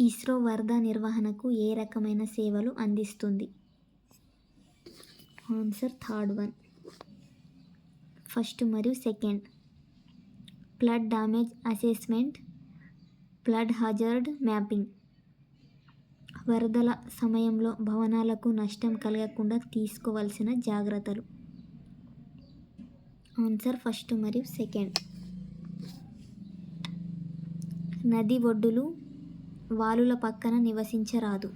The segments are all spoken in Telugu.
ఇస్రో వరద నిర్వహణకు ఏ రకమైన సేవలు అందిస్తుంది? Answer third one. ఫస్ట్ మరియు second. Flood damage assessment flood hazard mapping. వరదల సమయంలో భవనాలకు నష్టం కలగకుండా తీసుకోవాల్సిన జాగ్రత్తలు. ఆన్సర్ ఫస్ట్ మరియు సెకండ్. నది ఒడ్డులు వాలుల పక్కన నివసించరాదు.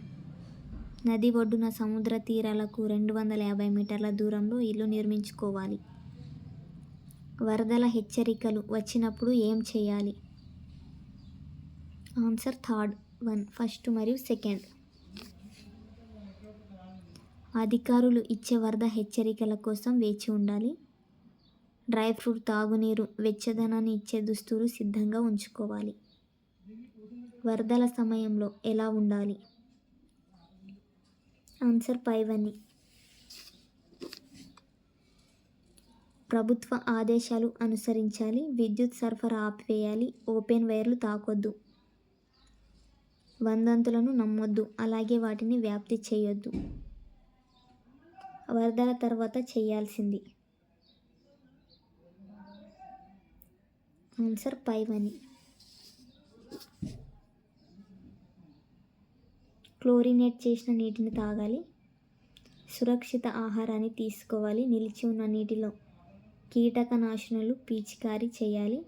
నది ఒడ్డున సముద్ర తీరాలకు రెండు వందల యాభై మీటర్ల దూరంలో ఇల్లు నిర్మించుకోవాలి. వరదల హెచ్చరికలు వచ్చినప్పుడు ఏం చేయాలి? ఆన్సర్ థర్డ్ వన్ ఫస్ట్ మరియు సెకండ్. అధికారులు ఇచ్చే వరద హెచ్చరికల కోసం వేచి ఉండాలి. డ్రై ఫ్రూట్ తాగునీరు వెచ్చదనాన్ని ఇచ్చే దుస్తులు సిద్ధంగా ఉంచుకోవాలి. వరదల సమయంలో ఎలా ఉండాలి? ఆన్సర్ పైవన్నీ ప్రభుత్వ ఆదేశాలు అనుసరించాలి. విద్యుత్ సరఫరా ఆపివేయాలి. ఓపెన్ వైర్లు తాకొద్దు. వందంతులను నమ్మొద్దు. అలాగే వాటిని వ్యాప్తి చేయొద్దు. వరదల తర్వాత చేయాల్సింది. ఆన్సర్ పైవని. క్లోరినేట్ చేసిన నీటిని తాగాలి. సురక్షిత ఆహారాన్ని తీసుకోవాలి. నిలిచి ఉన్న నీటిలో కీటకనాశనలు పీచికారీ చేయాలి.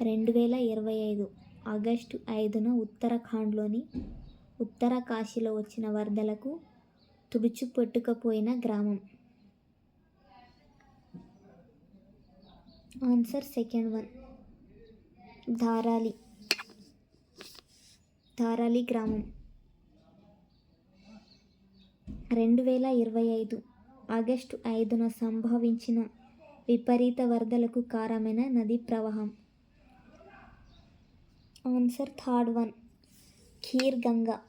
రెండు వేల ఇరవై ఐదు ఆగస్టు ఐదున ఉత్తరాఖండ్లోని ఉత్తర కాశీలో వచ్చిన వరదలకు తుడుచుపెట్టుకపోయిన గ్రామం. Answer second one. Dharali Dharali గ్రామం. రెండు వేల ఇరవై ఐదు ఆగస్టు ఐదున సంభవించిన విపరీత వరదలకు కారమైన నదీ ప్రవాహం. Answer third one. Kheer Ganga.